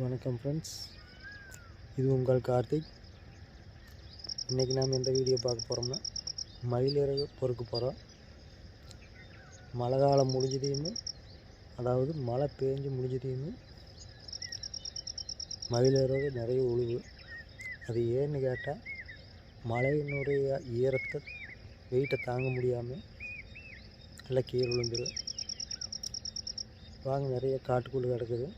வணக்கம் ஃப்ரெண்ட்ஸ் இது உங்கள் கார்த்திக். இன்றைக்கி நாம் எந்த வீடியோ பார்க்க போகிறோம்னா மயிலிறகு பொறுக்க போகிறோம் மழை காலம் முடிஞ்சதையுமே அதாவது மழை பேஞ்சு முடிஞ்சதையுமே மயிலிறகு நிறைய உழுவு அது ஏன்னு கேட்டால் மழையினுடைய ஈரத்தை வெயிட்டை தாங்க முடியாமல் நல்லா கீழே விழுந்துடும் வாங்க நிறைய காட்டுக்குள்ளே கிடக்குது.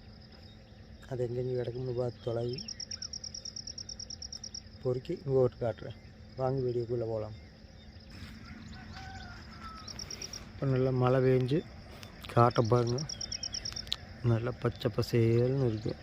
அது எங்கெங்கே கிடக்குன்னு பார்த்து தொலைவி பொறுக்கி இங்கே ஓட்டு காட்டுறேன் வாங்கி வீடியோக்குள்ளே போகலாம் இப்போ நல்லா மழை பெஞ்சு காட்ட பாருங்க நல்லா பச்சை பசேல்னு இருக்குது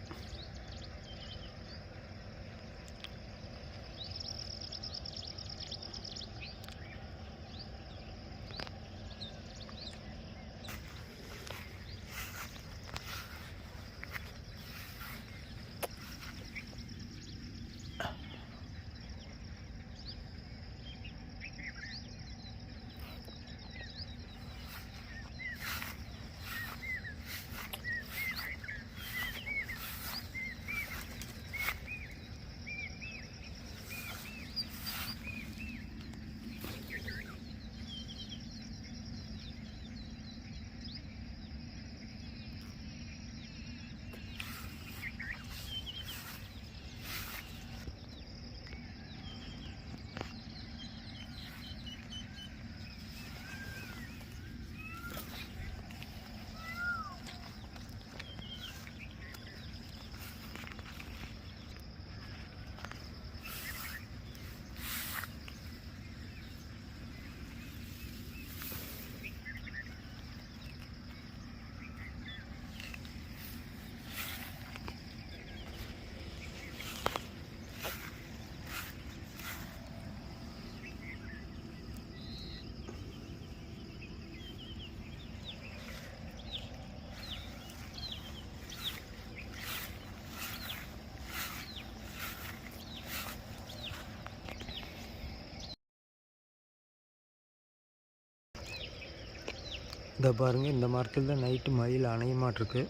இந்த பாருங்கள் இந்த மரத்தில் தான் நைட்டு மயில் அணைய மாட்டிருக்கு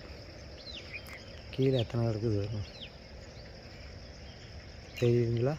கீழே எத்தனை இருக்குது தெரியுதுங்களா?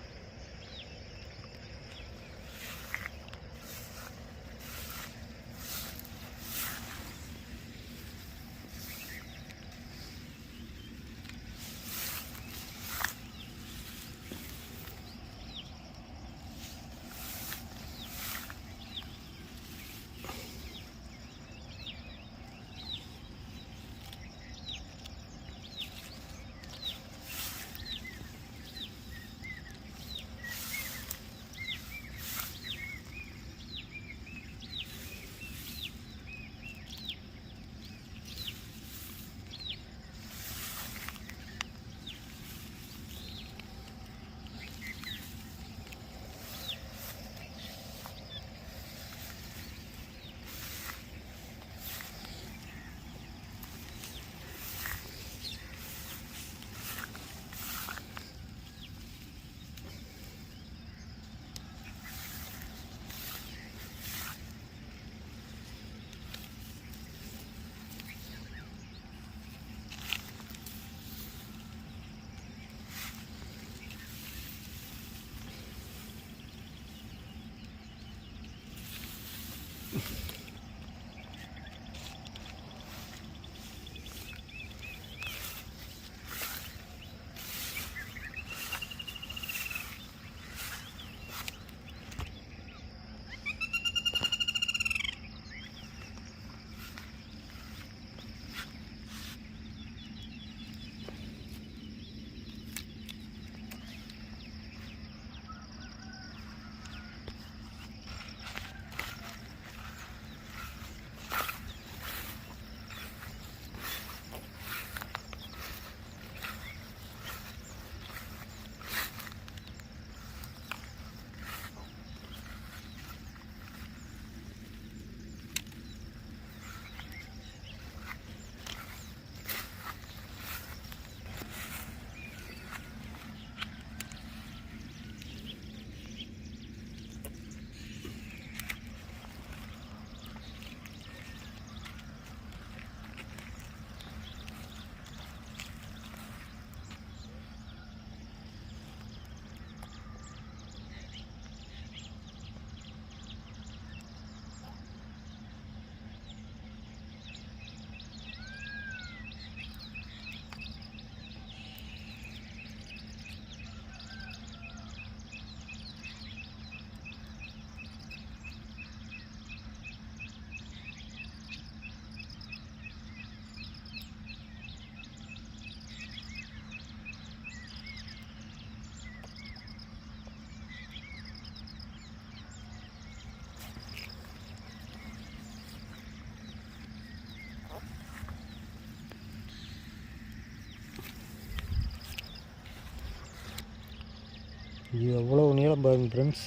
இது எவ்வளோ நீளம் பாருங்க ஃப்ரெண்ட்ஸ்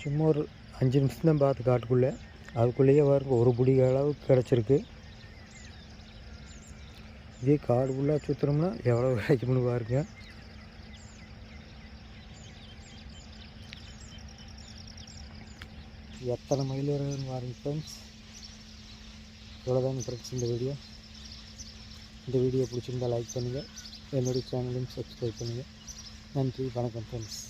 சும்மா ஒரு அஞ்சு நிமிஷம் தான் பார்த்து காட்டுக்குள்ளே. அதுக்குள்ளேயே பாருங்க ஒரு பிடி அளவுக்கு கிடச்சிருக்கு. இதே காடு ஃபுல்லாக சுற்றுனோம்னா எவ்வளோ கிடைக்கும்னு பாருங்க. எத்தனை மயில் வருதுன்னு பாருங்க ஃப்ரெண்ட்ஸ் இவ்வளோதாங்க ஃப்ரெண்ட்ஸ் இந்த வீடியோ இந்த வீடியோ பிடிச்சிருந்தா லைக் பண்ணுங்கள் என்னுடைய சேனலையும் சப்ஸ்கிரைப் பண்ணுங்கள் நன்றி வணக்கம் ஃப்ரெண்ட்ஸ்